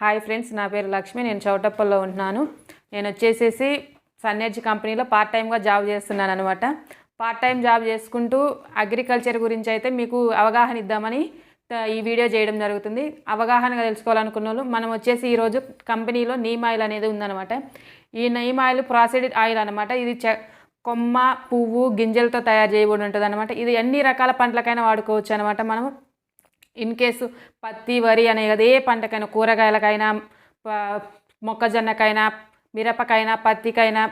Hi friends నా పేరు లక్ష్మి. నేను చౌటప్పల్లో ఉంటున్నాను. నేను వచ్చేసేసి సన్నెడ్జ్ కంపెనీలో పార్ట్ టైంగా జాబ్ చేస్తున్నాను అనమాట పార్ట్ టైం జాబ్ చేసుకుంటూ అగ్రికల్చర్ గురించి అయితే మీకు అవగాహన ఇద్దామని ఈ వీడియో చేయడం జరుగుతుంది. అవగాహనగా తెలుసుకోవాలనుకున్న వాళ్ళు మనం వచ్చేసి ఈరోజు కంపెనీలో నీమ్ ఆయిల్ అనేది ఉందనమాట ఈ నీమ్ ఆయిల్ ప్రాసెడ్ ఆయిల్ అనమాట ఇది చె కొమ్మ పువ్వు గింజలతో తయారు చేయబడి ఉంటుంది అనమాట ఇది అన్ని రకాల పంటలకైనా వాడుకోవచ్చు అనమాట మనం ఇన్ కేసు పత్తి వరి అనే కదా ఏ పంటకైనా కూరగాయలకైనా మొక్కజొన్నకైనా మిరపకైనా పత్తికైనా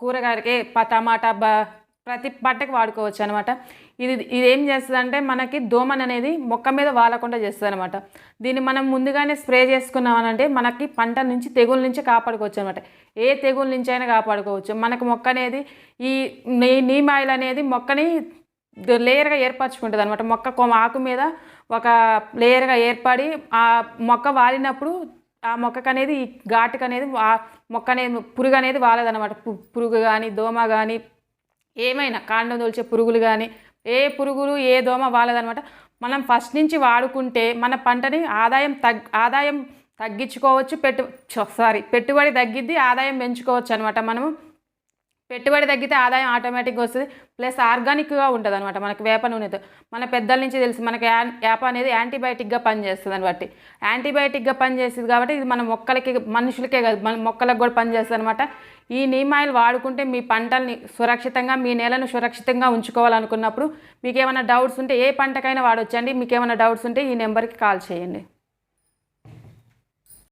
కూరగాయలకి టమాటా బ ప్రతి పంటకు వాడుకోవచ్చు అనమాట ఇది ఇది ఏం చేస్తుందంటే మనకి దోమన్ అనేది మొక్క మీద వాలకుండా చేస్తుంది అనమాట దీన్ని మనం ముందుగానే స్ప్రే చేసుకున్నామనంటే మనకి పంట నుంచి తెగుల నుంచి కాపాడుకోవచ్చు అనమాట ఏ తెగుల నుంచి అయినా కాపాడుకోవచ్చు. మనకు మొక్క అనేది ఈ నీ నీమ్ ఆయిల్ అనేది మొక్కని లేయర్గా ఏర్పరచుకుంటుంది అనమాట మొక్క కొమ్మ ఆకు మీద ఒక లేయర్గా ఏర్పడి ఆ మొక్క వాలినప్పుడు ఆ మొక్కకు అనేది ఈ ఘాటుకు అనేది ఆ మొక్క అనేది పురుగు అనేది వాలదనమాట పు- పురుగు కానీ దోమ కానీ ఏమైనా కాండం తోల్చే పురుగులు కానీ ఏ పురుగులు ఏ దోమ వాలదనమాట మనం ఫస్ట్ నుంచి వాడుకుంటే మన పంటని ఆదాయం తగ్ ఆదాయం తగ్గించుకోవచ్చు పెట్టు సారీ పెట్టుబడి తగ్గిద్ది ఆదాయం పెంచుకోవచ్చు అనమాట మనము. పెట్టుబడి తగ్గితే ఆదాయం ఆటోమేటిక్గా వస్తుంది. ప్లస్ ఆర్గానిక్గా ఉంటుంది అనమాట మనకి వేప నూనెతో. మన పెద్దల నుంచి తెలిసి మనకి యాన్ వేప అనేది యాంటీబయాటిక్గా పనిచేస్తుంది అని బట్టి యాంటీబయాటిక్గా పనిచేస్తుంది కాబట్టి ఇది మన మొక్కలకి మనుషులకే కాదు మన మొక్కలకు కూడా పనిచేస్తుంది అనమాట ఈ నీమ్ ఆయిల్ వాడుకుంటే మీ పంటల్ని సురక్షితంగా మీ నేలను సురక్షితంగా ఉంచుకోవాలనుకున్నప్పుడు మీకు ఏమైనా డౌట్స్ ఉంటే ఏ పంటకైనా వాడొచ్చండి. మీకు ఏమైనా డౌట్స్ ఉంటే ఈ నెంబర్కి కాల్ చేయండి.